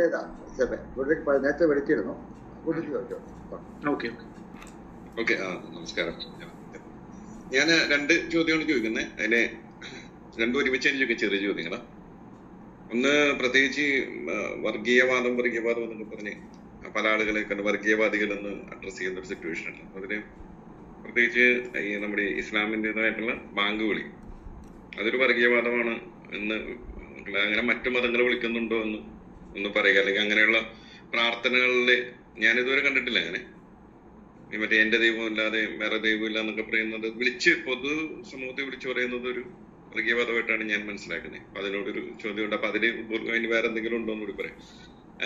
നേരത്തെ വിളിച്ചിരുന്നു. Okay okay. Okay ആ നമസ്കാരം. ഞാൻ രണ്ട് ചോദ്യമാണ് ചോദിക്കുന്നത് അതിലെ രണ്ടും ഒരുമിച്ച് ചോദിക്കുക ചെറിയ ചോദ്യങ്ങളാ. ഒന്ന് പ്രത്യേകിച്ച് വർഗീയവാദം വർഗീയവാദം എന്നൊക്കെ പറഞ്ഞ് പല ആളുകളെ കണ്ട് വർഗീയവാദികളെന്ന് അഡ്രസ് ചെയ്യുന്ന ഒരു സിറ്റുവേഷൻ ഉണ്ട്. അതിന് പ്രത്യേകിച്ച് ഈ നമ്മുടെ ഇസ്ലാമിന്റെതായിട്ടുള്ള ബാങ്ക് വിളി അതൊരു വർഗീയവാദമാണ് എന്ന് അങ്ങനെ മറ്റു മതങ്ങൾ വിളിക്കുന്നുണ്ടോ എന്ന് ഒന്ന് പറയുക. അല്ലെങ്കിൽ അങ്ങനെയുള്ള പ്രാർത്ഥനകളിൽ ഇതുവരെ കണ്ടിട്ടില്ല അങ്ങനെ. മറ്റേ എന്റെ ദൈവം ഇല്ലാതെ വേറെ ദൈവം ഇല്ല എന്നൊക്കെ പറയുന്നത് വിളിച്ച് പൊതു സമൂഹത്തെ വിളിച്ച് പറയുന്നത് ഒരു വർഗീയവാദമായിട്ടാണ് ഞാൻ മനസ്സിലാക്കുന്നത്. അപ്പൊ അതിനോടൊരു ചോദ്യമുണ്ട്. അപ്പൊ അതിന് അതിന് വേറെ എന്തെങ്കിലും ഉണ്ടോ എന്ന് കൂടി പറയാം.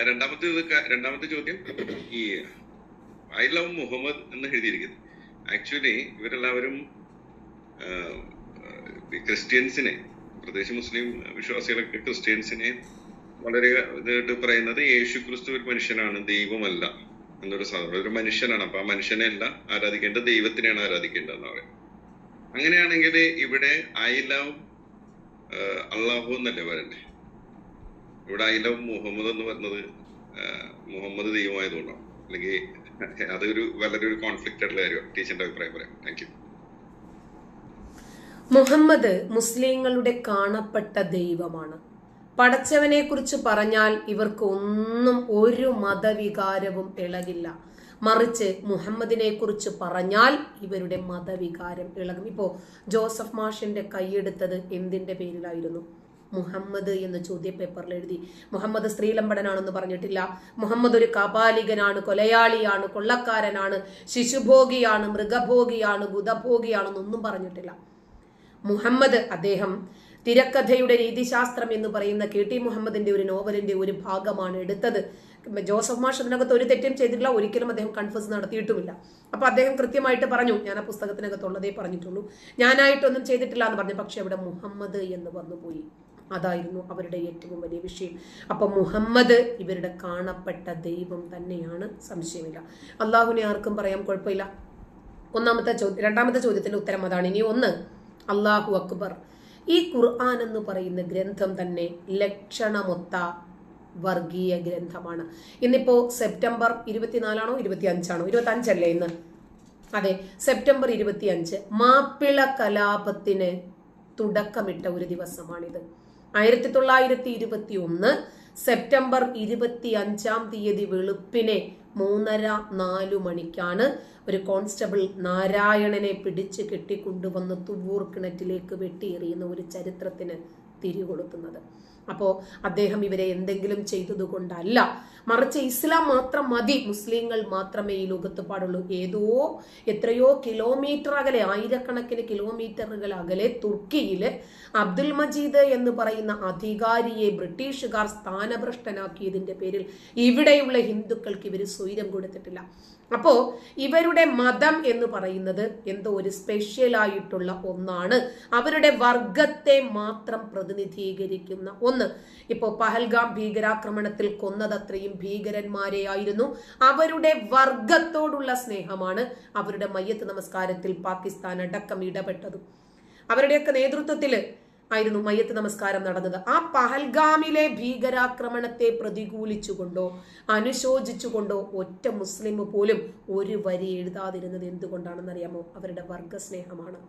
രണ്ടാമത്തെ രണ്ടാമത്തെ ചോദ്യം ഈ ഐ ലവ് മുഹമ്മദ് എന്ന് എഴുതിയിരിക്കുന്നത് ആക്ച്വലി ഇവരെല്ലാവരും ക്രിസ്ത്യൻസിനെ പ്രത്യേകിച്ച് മുസ്ലിം വിശ്വാസികളൊക്കെ ക്രിസ്ത്യൻസിനെ വളരെ ഇതായിട്ട് പറയുന്നത് യേശു ക്രിസ്തു ഒരു മനുഷ്യനാണ് ദൈവമല്ല എന്നൊരു സാധനം. ഒരു മനുഷ്യനാണ്. അപ്പൊ ആ മനുഷ്യനെ അല്ല ആരാധിക്കേണ്ടത്? ദൈവത്തിനെയാണ് ആരാധിക്കേണ്ടത് എന്ന് പറയും. അങ്ങനെയാണെങ്കിൽ ഇവിടെ ഐ ലവ് അള്ളാഹു എന്നല്ലേ പറയണ്ടേ? ഇവിടെ ഐ ലവ് മുഹമ്മദ് എന്ന് പറഞ്ഞത് മുഹമ്മദ് ദൈവമായതുകൊണ്ടാണ്. അല്ലെങ്കിൽ അതൊരു വളരെ ഒരു കോൺഫ്ലിക്റ്റ് ആയിട്ടുള്ള ടീച്ചറിന്റെ അഭിപ്രായം പറയാം. താങ്ക് യു മുഹമ്മദ് മുസ്ലിങ്ങളുടെ കാണപ്പെട്ട ദൈവമാണ്. പടച്ചവനെ കുറിച്ച് പറഞ്ഞാൽ ഇവർക്ക് ഒന്നും ഒരു മതവികാരവും ഇളകില്ല. മറിച്ച് മുഹമ്മദിനെ കുറിച്ച് പറഞ്ഞാൽ ഇവരുടെ മതവികാരം ഇളകും. ഇപ്പോ ജോസഫ് മാഷിന്റെ കൈയെടുത്തത് എന്തിന്റെ പേരിലായിരുന്നു? മുഹമ്മദ് എന്ന് ചോദ്യ പേപ്പറിൽ എഴുതി. മുഹമ്മദ് സ്ത്രീലമ്പടനാണെന്ന് പറഞ്ഞിട്ടില്ല. മുഹമ്മദ് ഒരു കപാലികനാണ് കൊലയാളിയാണ് കൊള്ളക്കാരനാണ് ശിശുഭോഗിയാണ് മൃഗഭോഗിയാണ് ബുധഭോഗിയാണെന്നൊന്നും പറഞ്ഞിട്ടില്ല. മുഹമ്മദ് അദ്ദേഹം തിരക്കഥയുടെ രീതിശാസ്ത്രം എന്ന് പറയുന്ന കെ ടി മുഹമ്മദിന്റെ ഒരു നോവലിന്റെ ഒരു ഭാഗമാണ് എടുത്തത്. ജോസഫ് മാഷ് അതിനകത്ത് ഒരു തെറ്റും ചെയ്തിട്ടില്ല ഒരിക്കലും അദ്ദേഹം കൺഫ്യൂസ് നടത്തിയിട്ടുമില്ല. അപ്പൊ അദ്ദേഹം കൃത്യമായിട്ട് പറഞ്ഞു ഞാൻ ആ പുസ്തകത്തിനകത്തുള്ളതേ പറഞ്ഞിട്ടുള്ളൂ. ഞാനായിട്ടൊന്നും ചെയ്തിട്ടില്ല എന്ന് പറഞ്ഞു. പക്ഷെ അവിടെ മുഹമ്മദ് എന്ന് വന്നുപോയി അതായിരുന്നു അവരുടെ ഏറ്റവും വലിയ വിഷയം. അപ്പൊ മുഹമ്മദ് ഇവരുടെ കാണപ്പെട്ട ദൈവം തന്നെയാണ്. സംശയമില്ല. അള്ളാഹുവിനെ ആർക്കും പറയാൻ കുഴപ്പമില്ല. ഒന്നാമത്തെ ചോദ്യം രണ്ടാമത്തെ ചോദ്യത്തിന്റെ ഉത്തരം അതാണ്. ഇനി ഒന്ന് അള്ളാഹു അക്ബർ. ഈ ഖുർആൻ എന്ന് പറയുന്ന ഗ്രന്ഥം തന്നെ ലക്ഷണമൊത്ത വർഗീയ ഗ്രന്ഥമാണ്. ഇന്നിപ്പോ സെപ്റ്റംബർ ഇരുപത്തിനാലാണോ ഇരുപത്തി അഞ്ചാണോ ഇരുപത്തി അഞ്ചല്ലേ ഇന്ന്? അതെ സെപ്റ്റംബർ ഇരുപത്തി അഞ്ച് മാപ്പിള കലാപത്തിന് തുടക്കമിട്ട ഒരു ദിവസമാണിത്. ആയിരത്തി തൊള്ളായിരത്തി ഇരുപത്തി ഒന്ന് സെപ്റ്റംബർ ഇരുപത്തി അഞ്ചാം തീയതി വെളുപ്പിനെ മൂന്നര നാലു മണിക്കാണ് ഒരു കോൺസ്റ്റബിൾ നാരായണനെ പിടിച്ച് കെട്ടിക്കൊണ്ടുവന്ന് തുവൂർ കിണറ്റിലേക്ക് വെട്ടിയെറിയുന്ന ഒരു ചരിത്രത്തിന് തിരികൊളുത്തുന്നത് അപ്പോ അദ്ദേഹം ഇവരെ എന്തെങ്കിലും ചെയ്തതുകൊണ്ടല്ല. മറിച്ച് ഇസ്ലാം മാത്രം മതി. മുസ്ലിങ്ങൾ മാത്രമേ ഈ ലോകത്ത് പാടുള്ളൂ. ഏതോ എത്രയോ കിലോമീറ്റർ അകലെ ആയിരക്കണക്കിന് കിലോമീറ്ററുകൾ അകലെ തുർക്കിയിൽ അബ്ദുൽ മജീദ് എന്ന് പറയുന്ന അധികാരിയെ ബ്രിട്ടീഷുകാർ സ്ഥാനഭ്രഷ്ടനാക്കിയതിന്റെ പേരിൽ ഇവിടെയുള്ള ഹിന്ദുക്കൾക്ക് ഇവർ സ്വൈരം കൊടുത്തിട്ടില്ല. അപ്പോ ഇവരുടെ മതം എന്ന് പറയുന്നത് എന്തോ ഒരു സ്പെഷ്യലായിട്ടുള്ള ഒന്നാണ്. അവരുടെ വർഗത്തെ മാത്രം പ്രതിനിധീകരിക്കുന്ന ഒന്ന്. ഇപ്പോ പഹൽഗാം ഭീകരാക്രമണത്തിൽ കൊന്നതത്രയും ഭീകരന്മാരെയായിരുന്നു. അവരുടെ വർഗത്തോടുള്ള സ്നേഹമാണ് അവരുടെ മയ്യത്ത് നമസ്കാരത്തിൽ പാകിസ്ഥാൻ അടക്കം ഇടപെട്ടത്. അവരുടെയൊക്കെ നേതൃത്വത്തിൽ ആയിരുന്നു മയ്യത്ത് നമസ്കാരം നടന്നത്. ആ പഹൽഗാമിലെ ഭീകരാക്രമണത്തെ പ്രതികൂലിച്ചുകൊണ്ടോ അനുശോചിച്ചുകൊണ്ടോ ഒറ്റ മുസ്ലിം പോലും ഒരു വരി എഴുതാതിരുന്നത് എന്തുകൊണ്ടാണെന്ന് അറിയാമോ അവരുടെ വർഗസ്നേഹമാണ്.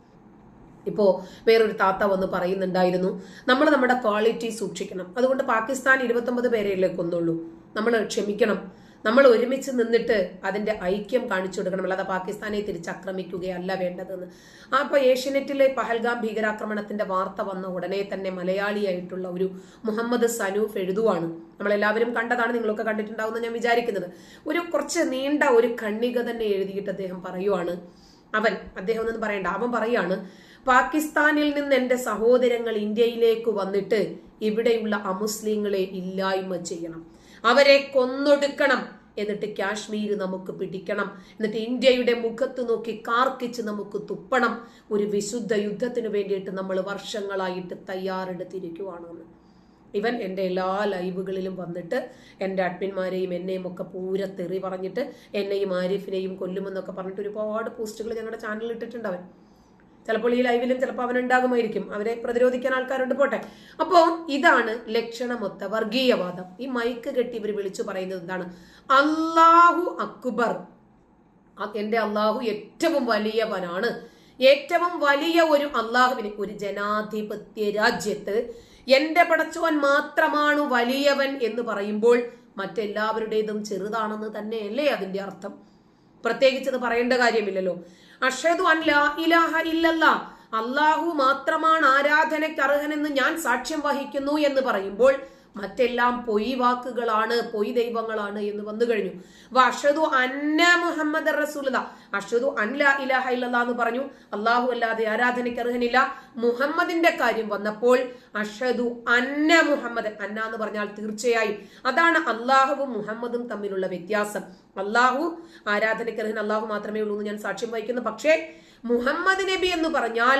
ഇപ്പോ വേറൊരു താത്ത വന്ന് പറയുന്നുണ്ടായിരുന്നു നമ്മൾ നമ്മുടെ ക്വാളിറ്റി സൂക്ഷിക്കണം. അതുകൊണ്ട് പാകിസ്ഥാൻ ഇരുപത്തൊമ്പത് പേരെയല്ലേ കൊന്നുള്ളൂ നമ്മൾ ക്ഷമിക്കണം. നമ്മൾ ഒരുമിച്ച് നിന്നിട്ട് അതിന്റെ ഐക്യം കാണിച്ചു കൊടുക്കണം. അല്ലാതെ പാകിസ്ഥാനെ തിരിച്ചാക്രമിക്കുകയല്ല വേണ്ടതെന്ന്. ആ അപ്പൊ ഏഷ്യനെറ്റിലെ പഹൽഗാം ഭീകരാക്രമണത്തിന്റെ വാർത്ത വന്ന ഉടനെ തന്നെ മലയാളിയായിട്ടുള്ള ഒരു മുഹമ്മദ് സനൂഫ് എഴുതുവാണ്. നമ്മളെല്ലാവരും കണ്ടതാണ് നിങ്ങളൊക്കെ കണ്ടിട്ടുണ്ടാവുമെന്ന് ഞാൻ വിചാരിക്കുന്നത്. ഒരു കുറച്ച് നീണ്ട ഒരു ഖണ്ണിക തന്നെ എഴുതിയിട്ട് അദ്ദേഹം പറയുവാണ്. അവൻ അദ്ദേഹം ഒന്നും പറയണ്ട. അവൻ പറയാണ് പാകിസ്ഥാനിൽ നിന്ന് എന്റെ സഹോദരങ്ങൾ ഇന്ത്യയിലേക്ക് വന്നിട്ട് ഇവിടെയുള്ള അമുസ്ലിങ്ങളെ ഇല്ലായ്മ ചെയ്യണം. അവരെ കൊന്നൊടുക്കണം. എന്നിട്ട് കാശ്മീർ നമുക്ക് പിടിക്കണം. എന്നിട്ട് ഇന്ത്യയുടെ മുഖത്ത് നോക്കി കാർക്കിച്ച് നമുക്ക് തുപ്പണം. ഒരു വിശുദ്ധ യുദ്ധത്തിന് വേണ്ടിയിട്ട് നമ്മൾ വർഷങ്ങളായിട്ട് തയ്യാറെടുത്തിരിക്കുവാണ് ഇവൻ എന്റെ എല്ലാ ലൈവുകളിലും വന്നിട്ട് എന്റെ അഡ്മിന്മാരെയും എന്നെയും ഒക്കെ പൂര തെറി പറഞ്ഞിട്ട് എന്നെയും ആരിഫിനെയും കൊല്ലുമെന്നൊക്കെ പറഞ്ഞിട്ട് ഒരുപാട് പോസ്റ്റുകൾ ഞങ്ങളുടെ ചാനലിൽ ഇട്ടിട്ടുണ്ട് അവൻ. ചിലപ്പോൾ ഈ ലൈവിലും ചിലപ്പോൾ അവനുണ്ടാകുമായിരിക്കും. അവരെ പ്രതിരോധിക്കാൻ ആൾക്കാരുണ്ട്. പോട്ടെ. അപ്പോ ഇതാണ് ലക്ഷണമൊത്ത വർഗീയവാദം. ഈ മൈക്ക് കെട്ടി ഇവർ വിളിച്ചു പറയുന്നത് എന്താണ്? അള്ളാഹു അക്ബർ. എന്റെ അള്ളാഹു ഏറ്റവും വലിയവനാണ്. ഏറ്റവും വലിയ ഒരു അള്ളാഹുവിന് ഒരു ജനാധിപത്യ രാജ്യത്ത് എന്റെ പടച്ചവൻ മാത്രമാണ് വലിയവൻ എന്ന് പറയുമ്പോൾ മറ്റെല്ലാവരുടേതും ചെറുതാണെന്ന് തന്നെയല്ലേ അതിന്റെ അർത്ഥം? പ്രത്യേകിച്ച് അത് പറയേണ്ട കാര്യമില്ലല്ലോ. അഷദു അൻ ലാ ഇലാഹ ഇല്ലല്ല. അള്ളാഹു മാത്രമാണ് ആരാധനയ്ക്ക് അർഹനെന്ന് ഞാൻ സാക്ഷ്യം വഹിക്കുന്നു എന്ന് പറയുമ്പോൾ മറ്റെല്ലാം പൊയ് വാക്കുകളാണ് പൊയ് ദൈവങ്ങളാണ് എന്ന് വന്നു കഴിഞ്ഞു. അഷദു അന്ന മുഹമ്മദ് റസൂലത അഷദു അൻ ലാ ഇലാഹ ഇല്ലല്ലാ എന്ന് പറഞ്ഞു. അള്ളാഹു അല്ലാതെ ആരാധനയ്ക്ക് അർഹനില്ല മുഹമ്മദിന്റെ കാര്യം വന്നപ്പോൾ അഷദു അന്ന മുഹമ്മദ് അന്ന എന്ന് പറഞ്ഞാൽ തീർച്ചയായും. അതാണ് അള്ളാഹുവും മുഹമ്മദും തമ്മിലുള്ള വ്യത്യാസം. അള്ളാഹു ആരാധനയ്ക്ക് അർഹൻ അള്ളാഹു മാത്രമേ ഉള്ളൂ എന്ന് ഞാൻ സാക്ഷ്യം വഹിക്കുന്നു. പക്ഷേ മുഹമ്മദ് നബി എന്ന് പറഞ്ഞാൽ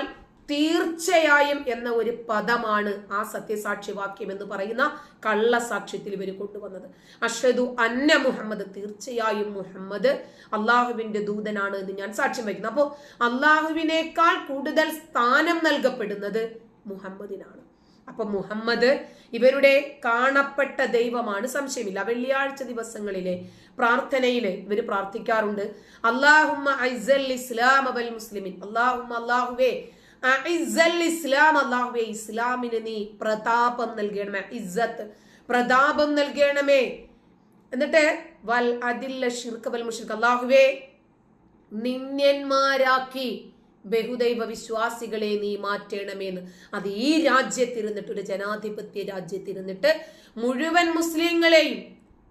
തീർച്ചയായും എന്ന ഒരു പദമാണ് ആ സത്യസാക്ഷി വാക്യം എന്ന് പറയുന്ന കള്ളസാക്ഷ്യത്തിൽ ഇവർ കൊണ്ടുവന്നത്. അഷദു അന്ന മുഹമ്മദ് തീർച്ചയായും മുഹമ്മദ് അള്ളാഹുവിന്റെ ദൂതനാണ് എന്ന് ഞാൻ സാക്ഷ്യം വയ്ക്കുന്നു. അപ്പോൾ അള്ളാഹുവിനേക്കാൾ കൂടുതൽ സ്ഥാനം നൽകപ്പെടുന്നത് മുഹമ്മദിനാണ്. അപ്പൊ മുഹമ്മദ് ഇവരുടെ കാണപ്പെട്ട ദൈവമാണ്. സംശയമില്ല. വെള്ളിയാഴ്ച ദിവസങ്ങളിലെ പ്രാർത്ഥനയിലെ ഇവർ പ്രാർത്ഥിക്കാറുണ്ട്. അള്ളാഹുമ്മ ഇസ്ലാം അവൽ മുസ്ലിമിൻ. അള്ളാഹുമ്മ അള്ളാഹുവേ ഇസ്ലാം അള്ളാഹുവേ ഇസ്ലാമിന് നീ പ്രതാപം നൽകണമേ ഇസ്സത്ത് പ്രതാപം നൽകണമേ. എന്നിട്ട് വൽ അതില്ല ഷിർക്ക് വൽ മുഷിർക്ക് അള്ളാഹുവേ നിന്യന്മാരാക്കി ബഹുദൈവ വിശ്വാസികളെ നീ മാറ്റണമേന്ന് അത് ഈ രാജ്യത്തിരുന്നിട്ട് ഒരു ജനാധിപത്യ രാജ്യത്തിരുന്നിട്ട് മുഴുവൻ മുസ്ലിങ്ങളെയും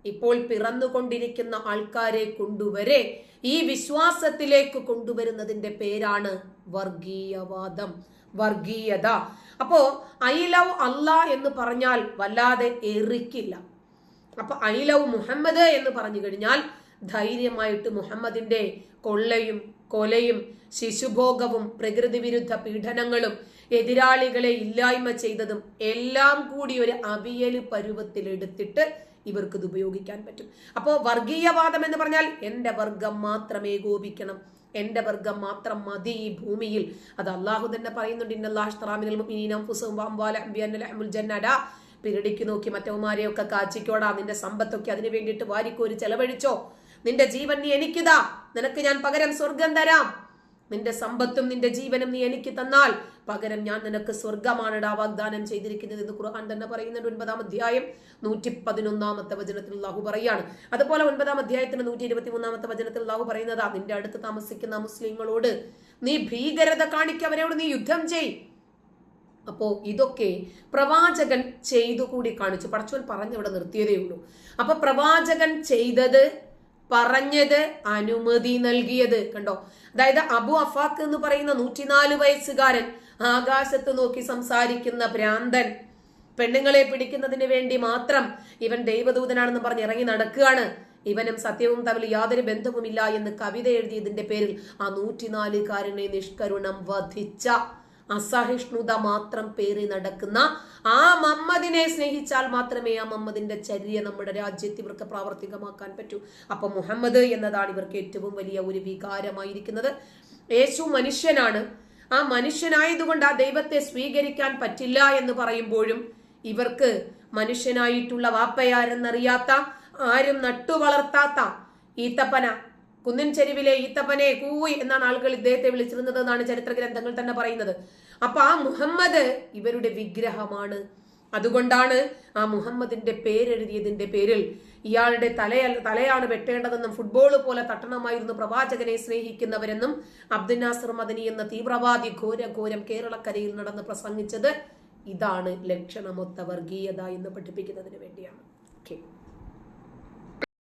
ഇപ്പോൾ പിറന്നുകൊണ്ടിരിക്കുന്ന ആൾക്കാരെ കൊണ്ടുവരെ ഈ വിശ്വാസത്തിലേക്ക് കൊണ്ടുവരുന്നതിന്റെ പേരാണ് വർഗീയവാദം. വർഗീയത. അപ്പോ ഐ ലവ് അല്ല എന്ന് പറഞ്ഞാൽ വല്ലാതെ എറിക്കില്ല. അപ്പൊ ഐ ലവ് മുഹമ്മദ് എന്ന് പറഞ്ഞു കഴിഞ്ഞാൽ ധൈര്യമായിട്ട് മുഹമ്മദിന്റെ കൊള്ളയും കൊലയും ശിശുഭോഗവും പ്രകൃതി വിരുദ്ധ പീഡനങ്ങളും എതിരാളികളെ ഇല്ലായ്മ ചെയ്തതും എല്ലാം കൂടി ഒരു അവിയൽ പരുവത്തിൽ എടുത്തിട്ട് ഇവർക്ക് ഇത് ഉപയോഗിക്കാൻ പറ്റും. അപ്പോൾ വർഗീയവാദം എന്ന് പറഞ്ഞാൽ എന്റെ വർഗം മാത്രമേ കോപിക്കണം. എന്റെ വർഗം മാത്രം മതി ഈ ഭൂമിയിൽ. അത് അള്ളാഹു തന്നെ പറയുന്നുണ്ട് പിരടിക്കു പിരടിക്ക് നോക്കി മറ്റവന്മാരെയൊക്കെ കാച്ചിക്കോടാ നിന്റെ സമ്പത്തൊക്കെ അതിനു വേണ്ടിയിട്ട് വാരിക്കോരി ചെലവഴിച്ചോ. നിന്റെ ജീവൻ നീ എനിക്കിതാ. നിനക്ക് ഞാൻ പകരം സ്വർഗം തരാം. നിന്റെ സമ്പത്തും നിന്റെ ജീവനും നീ എനിക്ക് തന്നാൽ പകരം ഞാൻ നിനക്ക് സ്വർഗമാണടാ വാഗ്ദാനം ചെയ്തിരിക്കുന്നത് എന്ന് ഖുർആൻ തന്നെ പറയുന്നുണ്ട് ഒൻപതാം അധ്യായം നൂറ്റി പതിനൊന്നാമത്തെ വചനത്തിൽ അള്ളാഹു പറയാണ്. അതുപോലെ ഒൻപതാം അധ്യായത്തിന് നൂറ്റി ഇരുപത്തി മൂന്നാമത്തെ വചനത്തിൽ അള്ളാഹു പറയുന്നതാ നിന്റെ അടുത്ത് താമസിക്കുന്ന മുസ്ലിങ്ങളോട് നീ ഭീകരത കാണിക്ക് അവരോട് നീ യുദ്ധം ചെയ്. അപ്പോ ഇതൊക്കെ പ്രവാചകൻ ചെയ്തു കൂടി കാണിച്ചു. പടച്ചോൻ പറഞ്ഞവിടെ നിർത്തിയതേ ഉള്ളൂ. അപ്പൊ പ്രവാചകൻ ചെയ്തത് പറഞ്ഞത് അനുമതി നൽകിയത്. കണ്ടോ? അതായത് അബു അഫാഖ് എന്ന് പറയുന്ന നൂറ്റിനാല് വയസ്സുകാരൻ ആകാശത്ത് നോക്കി സംസാരിക്കുന്ന ഭ്രാന്തൻ പെണ്ണുങ്ങളെ പിടിക്കുന്നതിന് വേണ്ടി മാത്രം ഇവൻ ദൈവദൂതനാണെന്ന് പറഞ്ഞ് ഇറങ്ങി നടക്കുകയാണ്. ഇവനും സത്യവും തമ്മിൽ യാതൊരു ബന്ധവുമില്ല എന്ന് കവിത എഴുതിയതിന്റെ പേരിൽ ആ നൂറ്റിനാലുകാരനെ നിഷ്കരുണം വധിച്ച. അസഹിഷ്ണുത മാത്രം പേറി നടക്കുന്ന ആ മമ്മദിനെ സ്നേഹിച്ചാൽ മാത്രമേ ആ മമ്മദിന്റെ ചര്യ നമ്മുടെ രാജ്യത്ത് ഇവർക്ക് പ്രാവർത്തികമാക്കാൻ പറ്റൂ. അപ്പൊ മുഹമ്മദ് എന്നതാണ് ഇവർക്ക് ഏറ്റവും വലിയ ഒരു വികാരമായിരിക്കുന്നത്. യേശു മനുഷ്യനാണ്. ആ മനുഷ്യനായതുകൊണ്ട് ആ ദൈവത്തെ സ്വീകരിക്കാൻ പറ്റില്ല എന്ന് പറയുമ്പോഴും ഇവർക്ക് മനുഷ്യനായിട്ടുള്ള വാപ്പയാരെന്നറിയാത്ത ആരും നട്ടുവളർത്താത്ത ഈത്തപ്പന കുന്നിൻ ചെരുവിലെ ഈത്തപ്പനെ കൂയ് എന്നാണ് ആളുകൾ ഇദ്ദേഹത്തെ വിളിച്ചിരുന്നത് എന്നാണ് ചരിത്ര ഗ്രന്ഥങ്ങൾ തന്നെ പറയുന്നത്. അപ്പൊ ആ മുഹമ്മദ് ഇവരുടെ വിഗ്രഹമാണ്. അതുകൊണ്ടാണ് ആ മുഹമ്മദിന്റെ പേരെഴുതിയതിന്റെ പേരിൽ ഇയാളുടെ തലയ തലയാണ് വെട്ടേണ്ടതെന്നും ഫുട്ബോൾ പോലെ തട്ടണമായിരുന്നു പ്രവാചകനെ സ്നേഹിക്കുന്നവരെന്നും അബ്ദുൽ നാസർ മദനി എന്ന തീവ്രവാദി ഘോര ഘോരം കേരളക്കരയിൽ നടന്ന് പ്രസംഗിച്ചത് ഇതാണ് ലക്ഷണമൊത്ത വർഗീയത എന്ന് പഠിപ്പിക്കുന്നതിന് വേണ്ടിയാണ്. ഓക്കെ.